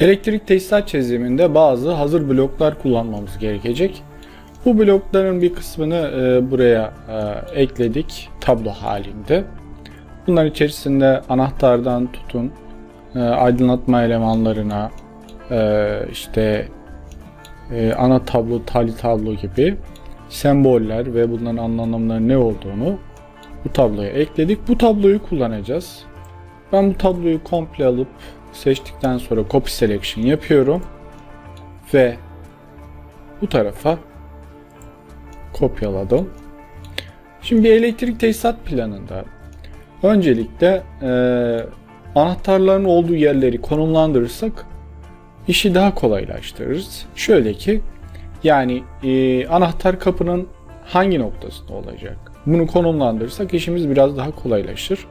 Elektrik tesisat çiziminde bazı hazır bloklar kullanmamız gerekecek. Bu blokların bir kısmını e, buraya e, ekledik tablo halinde. Bunlar içerisinde anahtardan tutun e, aydınlatma elemanlarına e, işte e, ana tablo, tali tablo gibi semboller ve bunların anlamları ne olduğunu bu tabloya ekledik. Bu tabloyu kullanacağız. Ben bu tabloyu komple alıp seçtikten sonra copy selection yapıyorum ve bu tarafa kopyaladım. Şimdi bir elektrik tesisat planında öncelikle e, anahtarların olduğu yerleri konumlandırırsak işi daha kolaylaştırırız. Şöyle ki yani e, anahtar kapının hangi noktasında olacak? Bunu konumlandırırsak işimiz biraz daha kolaylaşır.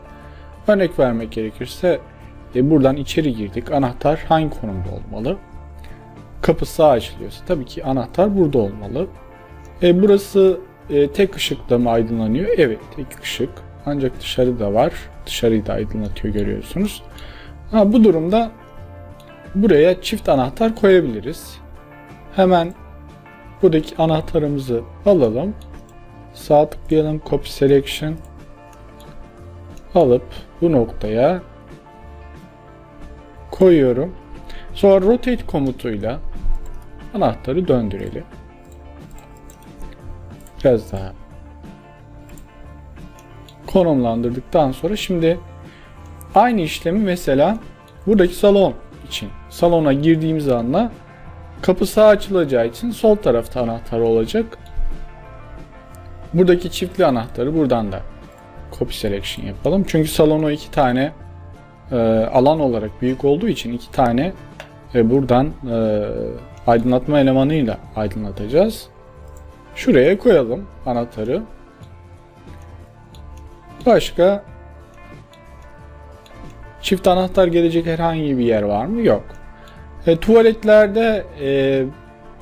Örnek vermek gerekirse e, buradan içeri girdik. Anahtar hangi konumda olmalı? Kapı sağa açılıyorsa tabii ki anahtar burada olmalı. E, burası e, tek ışıkla mı aydınlanıyor? Evet tek ışık. Ancak dışarıda var. Dışarıyı da aydınlatıyor görüyorsunuz. Ha, bu durumda buraya çift anahtar koyabiliriz. Hemen buradaki anahtarımızı alalım. Sağ tıklayalım copy selection alıp bu noktaya koyuyorum. Sonra rotate komutuyla anahtarı döndürelim. Biraz daha konumlandırdıktan sonra şimdi aynı işlemi mesela buradaki salon için salona girdiğimiz anda kapı sağa açılacağı için sol tarafta anahtar olacak. Buradaki çiftli anahtarı buradan da copy selection yapalım. Çünkü salonu iki tane e, alan olarak büyük olduğu için iki tane e, buradan e, aydınlatma elemanıyla aydınlatacağız. Şuraya koyalım anahtarı. Başka çift anahtar gelecek herhangi bir yer var mı? Yok. E, tuvaletlerde e,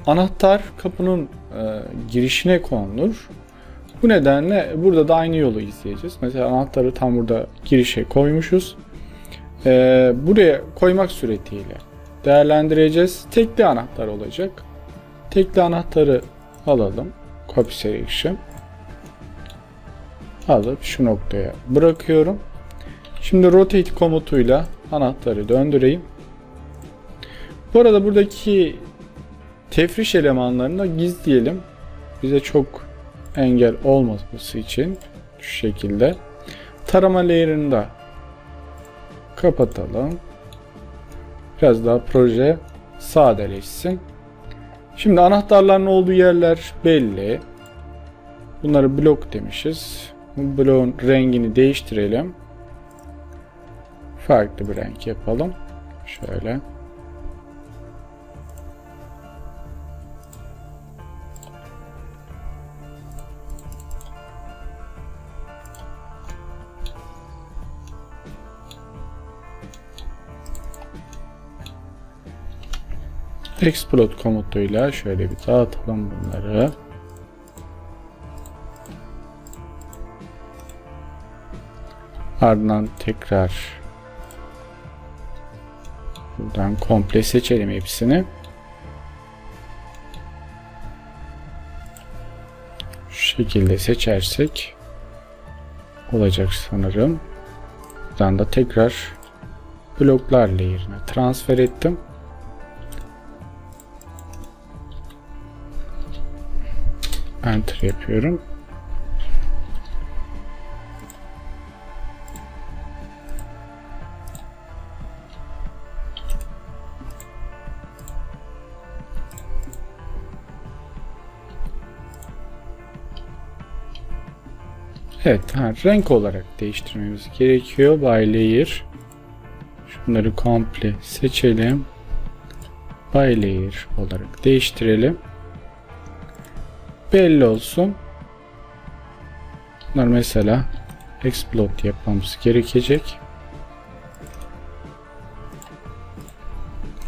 anahtar kapının e, girişine konulur. Bu nedenle burada da aynı yolu izleyeceğiz. Mesela anahtarı tam burada girişe koymuşuz. E, buraya koymak suretiyle değerlendireceğiz. Tekli anahtar olacak. Tekli anahtarı alalım. Copy selection. Alıp şu noktaya bırakıyorum. Şimdi rotate komutuyla anahtarı döndüreyim. Bu arada buradaki tefriş elemanlarını da gizleyelim. Bize çok engel olmaması için şu şekilde tarama layer'ını da kapatalım. Biraz daha proje sadeleşsin. Şimdi anahtarların olduğu yerler belli. Bunları blok demişiz. Bu bloğun rengini değiştirelim. Farklı bir renk yapalım. Şöyle. Explode komutuyla şöyle bir dağıtalım bunları. Ardından tekrar buradan komple seçelim hepsini. Şu şekilde seçersek olacak sanırım. Buradan da tekrar bloklar layer'ine transfer ettim. Enter yapıyorum. Evet, ha, renk olarak değiştirmemiz gerekiyor. By layer. Şunları komple seçelim. By layer olarak değiştirelim belli olsun. Bunlar mesela explode yapmamız gerekecek.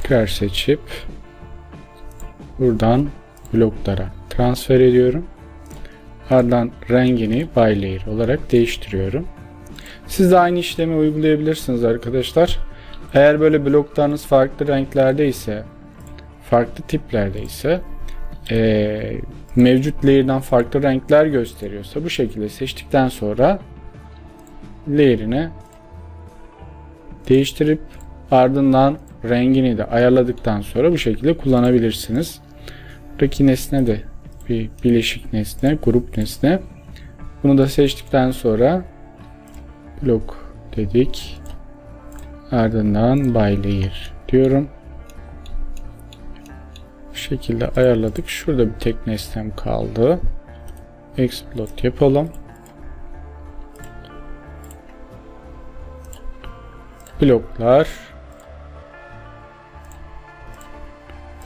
Tekrar seçip buradan bloklara transfer ediyorum. Ardından rengini by layer olarak değiştiriyorum. Siz de aynı işlemi uygulayabilirsiniz arkadaşlar. Eğer böyle bloklarınız farklı renklerde ise, farklı tiplerde ise eee, mevcut layer'dan farklı renkler gösteriyorsa bu şekilde seçtikten sonra layer'ini değiştirip ardından rengini de ayarladıktan sonra bu şekilde kullanabilirsiniz. Buradaki nesne de bir bileşik nesne, grup nesne. Bunu da seçtikten sonra blok dedik. Ardından by layer diyorum. Şekilde ayarladık. Şurada bir tek nesnem kaldı. Explode yapalım. Bloklar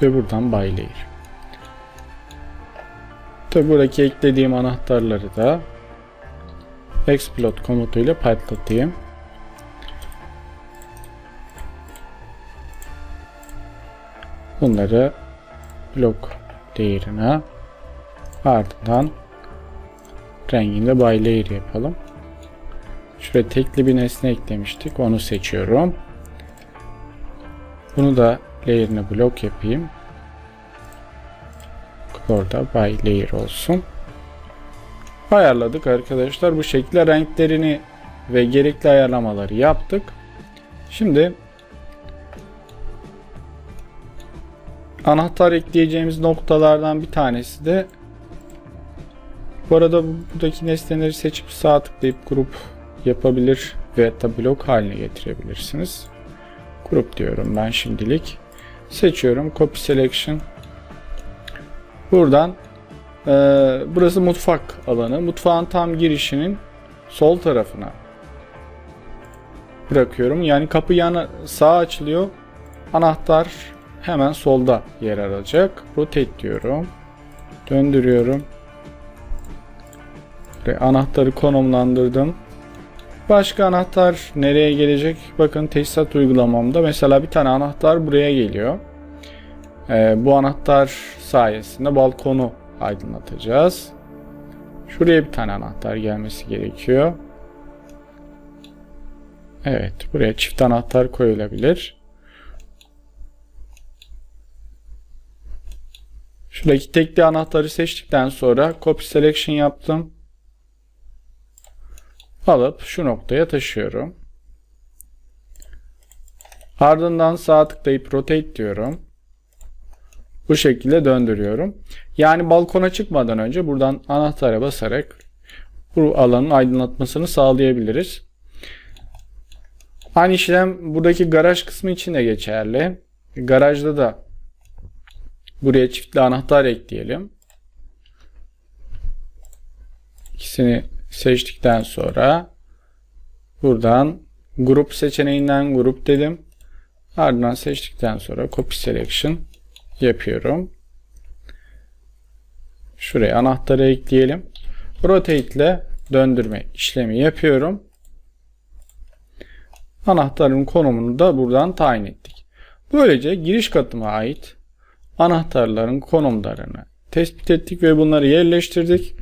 ve buradan by layer. Tabi buradaki eklediğim anahtarları da explode komutuyla patlatayım. Bunları blok değerine ardından renginde by layer yapalım. Şuraya tekli bir nesne eklemiştik. Onu seçiyorum. Bunu da layer'ine blok yapayım. Orada by layer olsun. Ayarladık arkadaşlar. Bu şekilde renklerini ve gerekli ayarlamaları yaptık. Şimdi anahtar ekleyeceğimiz noktalardan bir tanesi de bu arada buradaki nesneleri seçip sağ tıklayıp grup yapabilir ve da blok haline getirebilirsiniz. Grup diyorum ben şimdilik. Seçiyorum copy selection. Buradan e, burası mutfak alanı. Mutfağın tam girişinin sol tarafına bırakıyorum. Yani kapı yana sağ açılıyor. Anahtar hemen solda yer alacak. Rotate diyorum. Döndürüyorum. Ve anahtarı konumlandırdım. Başka anahtar nereye gelecek? Bakın tesisat uygulamamda mesela bir tane anahtar buraya geliyor. Ee, bu anahtar sayesinde balkonu aydınlatacağız. Şuraya bir tane anahtar gelmesi gerekiyor. Evet, buraya çift anahtar koyulabilir. Şuradaki tekli anahtarı seçtikten sonra copy selection yaptım. Alıp şu noktaya taşıyorum. Ardından sağ tıklayıp rotate diyorum. Bu şekilde döndürüyorum. Yani balkona çıkmadan önce buradan anahtara basarak bu alanın aydınlatmasını sağlayabiliriz. Aynı işlem buradaki garaj kısmı için de geçerli. Garajda da buraya çiftli anahtar ekleyelim. İkisini seçtikten sonra buradan grup seçeneğinden grup dedim. Ardından seçtikten sonra copy selection yapıyorum. Şuraya anahtarı ekleyelim. Rotate ile döndürme işlemi yapıyorum. Anahtarın konumunu da buradan tayin ettik. Böylece giriş katıma ait anahtarların konumlarını tespit ettik ve bunları yerleştirdik.